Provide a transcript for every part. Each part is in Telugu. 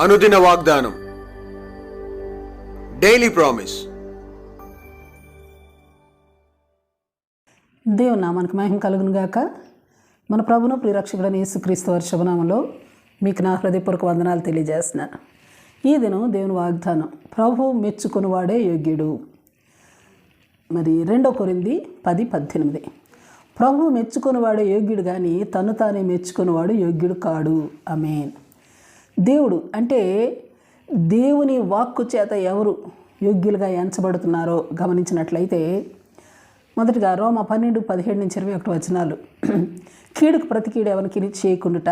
అనుదిన వాగ్దానం. డైలీ ప్రామిస్ దేవుని నామానికి మహిమ కలుగును గాక. మన ప్రభును ప్రియరక్షకుడైన యేసుక్రీస్తు వారి శుభనామంలో మీకు నా హృదయపూర్వక వందనాలు తెలియజేస్తున్నాను ఈ దినం దేవుని వాగ్దానం ప్రభు మెచ్చుకునివాడే యోగ్యుడు. మరి రెండో కొరింది పది పద్దెనిమిది. ప్రభు మెచ్చుకునివాడే యోగ్యుడు కానీ తను తానే మెచ్చుకునివాడు యోగ్యుడు కాడు. అమేన్ దేవుడు అంటే దేవుని వాక్కు చేత ఎవరు యోగ్యులుగా ఎంచబడుతున్నారో గమనించినట్లయితే మొదటిగా రోమ పన్నెండు పదిహేడు నుంచి ఇరవై ఒకటి వచనాలు. కీడుకు ప్రతి కీడు ఎవరికి చేయకుండుట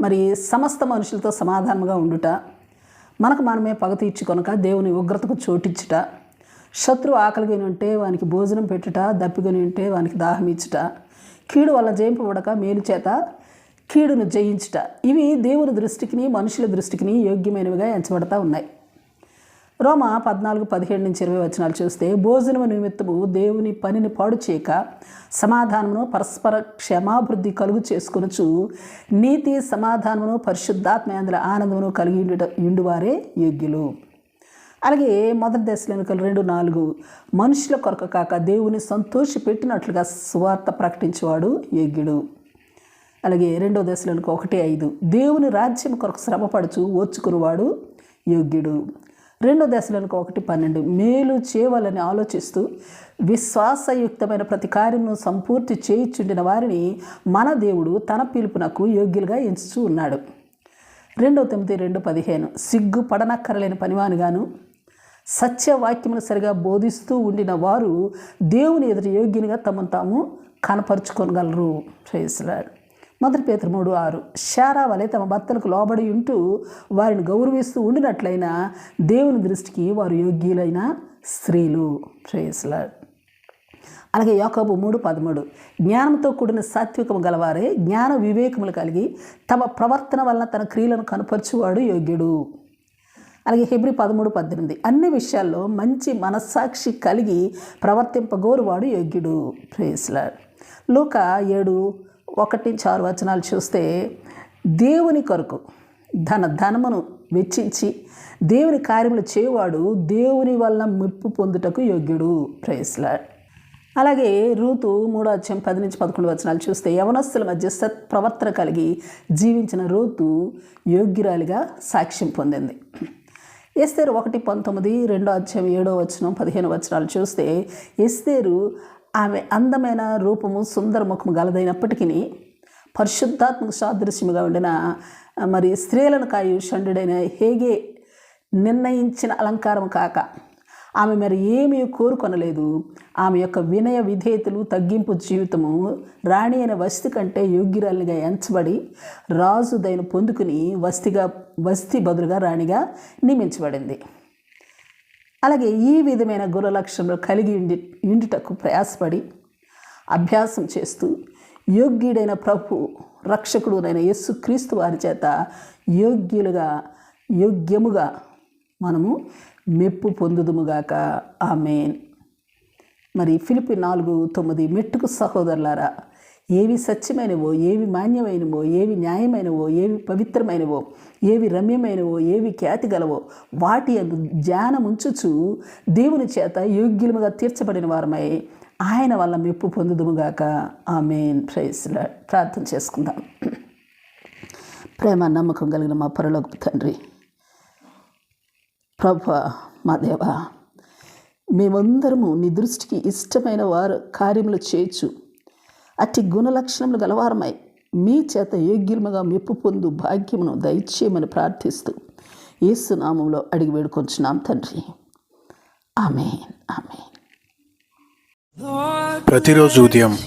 మరి సమస్త మనుషులతో సమాధానంగా ఉండుట మనకు మనమే పగ తీర్చుకొనక దేవుని ఉగ్రతకు చోటిచ్చుట శత్రువు ఆకలిగొని ఉంటే వానికి భోజనం పెట్టుట దప్పికొని ఉంటే వానికి దాహం ఇచ్చుట కీడు వల్ల జయింపబడక మేలు చేత కీడును జయించుట. ఇవి దేవుని దృష్టికిని మనుషుల దృష్టికిని యోగ్యమైనవిగా ఎంచబడతా ఉన్నాయి. రోమ పద్నాలుగు పదిహేడు నుంచి ఇరవై వచనాలు చూస్తే భోజనము నిమిత్తము దేవుని పనిని పాడు చేయక సమాధానమును పరస్పర క్షమాభివృద్ధి కలుగు చేసుకొనుచు నీతి సమాధానమును పరిశుద్ధాత్మేంద్ర ఆనందమును కలిగి ఉండుట ఉండువారే యోగ్యులు. అలాగే మొదటి దశలోనికలు రెండు నాలుగు మనుషుల కొరకు కాక దేవుని సంతోషపెట్టినట్లుగా సువార్త ప్రకటించేవాడు యోగ్యుడు. అలాగే రెండో దశలకు ఒకటి ఐదు. దేవుని రాజ్యం కొరకు శ్రమపడుచు ఓర్చుకునేవాడు యోగ్యుడు. రెండో దశలకు ఒకటి పన్నెండు. మేలు చేయవాలని ఆలోచిస్తూ విశ్వాసయుక్తమైన ప్రతి కార్యమును సంపూర్తి చేయించుండిన వారిని మన దేవుడు తన పిలుపునకు యోగ్యులుగా ఎంచుచూ ఉన్నాడు. రెండో తొమ్మిది రెండు పదిహేను. సిగ్గు పడనక్కరలేని పనివానిగాను సత్యవాక్యమును సరిగా బోధిస్తూ ఉండిన వారు దేవుని ఎదురు యోగ్యునిగా తమను తాము కనపరుచుకోగలరు చేసినాడు మొదటి పేతురు మూడు ఆరు శారా వలె తమ భర్తలకు లోబడి ఉంటూ వారిని గౌరవిస్తూ ఉండినట్లయినా దేవుని దృష్టికి వారు యోగ్యులైన స్త్రీలు. శ్రేయస్లాడ్ అలాగే యోకబు మూడు పదమూడు జ్ఞానంతో కూడిన సాత్వికము గలవారే జ్ఞాన వివేకములు కలిగి తమ ప్రవర్తన వలన తన క్రియలను కనపరచువాడు యోగ్యుడు. అలాగే హెబ్రి పదమూడు పద్దెనిమిది అన్ని విషయాల్లో మంచి మనస్సాక్షి కలిగి ప్రవర్తింపగోరువాడు యోగ్యుడు. ప్రేస్లాడ్ లూక ఏడు ఒకటి నుంచి ఆరు వచనాలు చూస్తే దేవుని కొరకు ధన ధనమును వెచ్చించి దేవుని కార్యములు చేయవాడు దేవుని వలన మెప్పు పొందుటకు యోగ్యుడు. ప్రేస్లాడ్ అలాగే రూతు మూడో అధ్యాయం పది నుంచి పదకొండు వచనాలు చూస్తే యవనస్తుల మధ్య సత్ప్రవర్తన కలిగి జీవించిన రూతు యోగ్యురాలిగా సాక్ష్యం పొందింది. ఎస్తేరు ఒకటి పంతొమ్మిది రెండో అధ్యాయం ఏడో వచనం పదిహేను వచనాలు చూస్తే ఎస్తేరు ఆమె అందమైన రూపము సుందర ముఖము గలదైనప్పటికీ పరిశుద్ధాత్మక సాదృశ్యముగా ఉండిన మరి స్త్రీలను కాయు షండుడైన హేగే నిర్ణయించిన అలంకారం కాక ఆమె మరి ఏమీ కోరుకొనలేదు. ఆమె యొక్క వినయ విధేయతలు తగ్గింపు జీవితము రాణి అయిన వస్తి కంటే యోగ్యురాలిగా ఎంచబడి రాజుదైన పొందుకుని వస్తిగా వస్తి బదులుగా రాణిగా నియమించబడింది. అలాగే ఈ విధమైన గుణ లక్షణాలు కలిగి ఉండి ఉండుటకు ప్రయాసపడి అభ్యాసం చేస్తూ యోగ్యుడైన ప్రభు రక్షకుడునైన యేసు క్రీస్తు వారి చేత యోగ్యులుగా యోగ్యముగా మనము మెప్పు పొందుదుముగాక. ఆమెన్. మరి ఫిలిపి నాలుగు తొమ్మిది మెట్టుకు సహోదరులారా ఏవి సత్యమైనవో ఏవి మాన్యమైనవో ఏవి న్యాయమైనవో ఏవి పవిత్రమైనవో ఏవి రమ్యమైనవో ఏవి ఖ్యాతి గలవో వాటి అందు ధ్యానముంచుచు దేవుని చేత యోగ్యులుగా తీర్చబడిన వారమై ఆయన వల్ల మెప్పు పొందుదుముగాక. మెయిన్ ప్రైస్లా ప్రార్థన చేసుకుందాం. ప్రేమ నమ్మకం కలిగిన మా పరలోక తండ్రి ప్రభ మా దేవ మేమందరము నీ దృష్టికి ఇష్టమైన వారు కార్యములు చేయొచ్చు. అట్టి గుణలక్షణములు గలవారమై మీ చేత యోగ్యముగా మెప్పు పొందు భాగ్యమును దయచేయమని ప్రార్థిస్తూ ఏసునామంలో అడిగి వేడుకొంచున్నాం తండ్రి. ఆమె ఆమె ప్రతిరోజు ఉదయం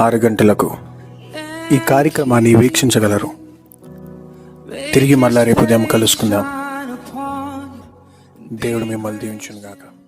ఆరు గంటలకు ఈ కార్యక్రమాన్ని వీక్షించగలరు. తిరిగి మళ్ళా రేపు ఉదయం కలుసుకుందాం. దేవుడు మిమ్మల్ని దీవించును గాక